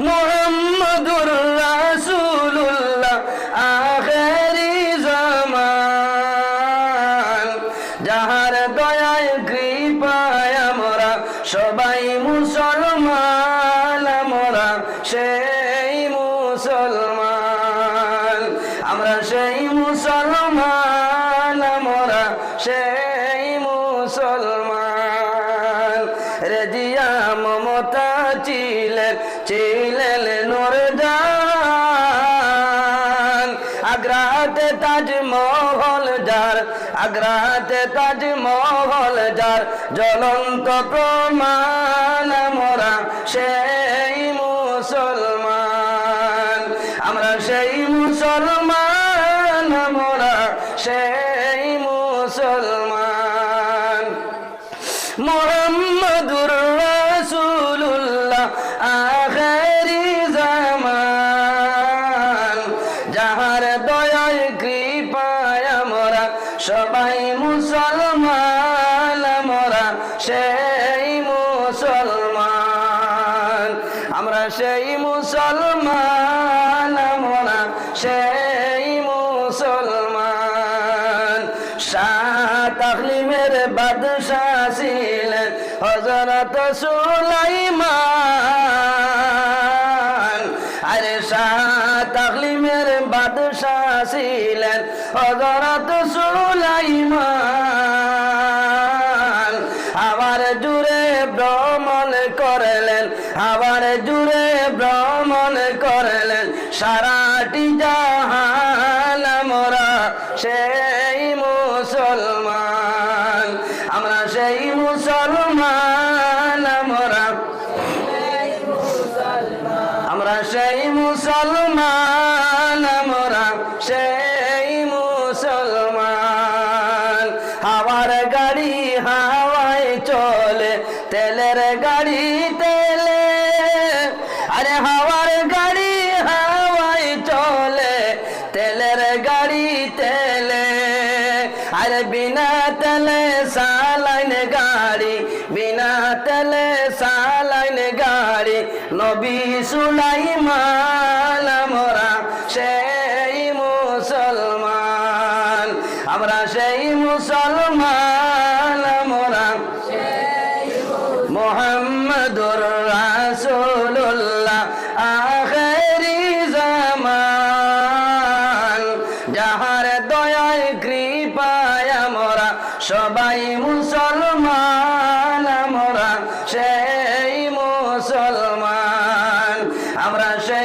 মোহাম্মদুর রাসূলুল্লাহ, আখেরি জামান। যাহার দয়ায়, কৃপায় আমরা সবাই মুসলমান, আমরা সেই মুসলমান। আমরা সেই মুসলমান, আমরা সেই মুসলমান। রেজিয়া মমতা ছিলেন ছিলেন নোর জান আগ্রাতে তাজমহল যার, আগ্রাতে তাজমহল যার, জ্বলন্ত প্রমাণ মোরা সেই মুসলমান। আমরা সেই মুসলমান মোরা সেই মুসলমান। মোহাম্মদুর আখেরি জামান যাহার দয়ায় কৃপায় আমরা সবাই মুসলমান, আমরা সেই মুসলমান, আমরা সেই মুসলমান, আমরা সেই মুসলমান। শাহ তাকলিমের বাদশাহ ছিলেন হজরত সুলাইমান। বাদশাহ ছিলেন সুলাইমান। আবার জুড়ে ভ্রমণ করলেন, আবার জুড়ে ভ্রমণ করলেন। সারাটি জাহান মোরা সেই মুসলমান, আমরা সেই মুসলমান, আমরা আমরা সেই মুসলমান। তেলের গাড়ি তেলে, আরে হাওয়ার গাড়ি হাওয়ায় চলে, তেলের গাড়ি তেলে। আরে বিনা তেলে সালাইন গাড়ি, বিনা তেলে সালাইন গাড়ি, নবী সুলাইমান, আমরা সেই মুসলমান, আমরা সেই মুসলমান। আখেরি জামান যাহার দয়ায় কৃপায় আমরা সবাই মুসলমান আমরা সেই মুসলমান আমরা সেই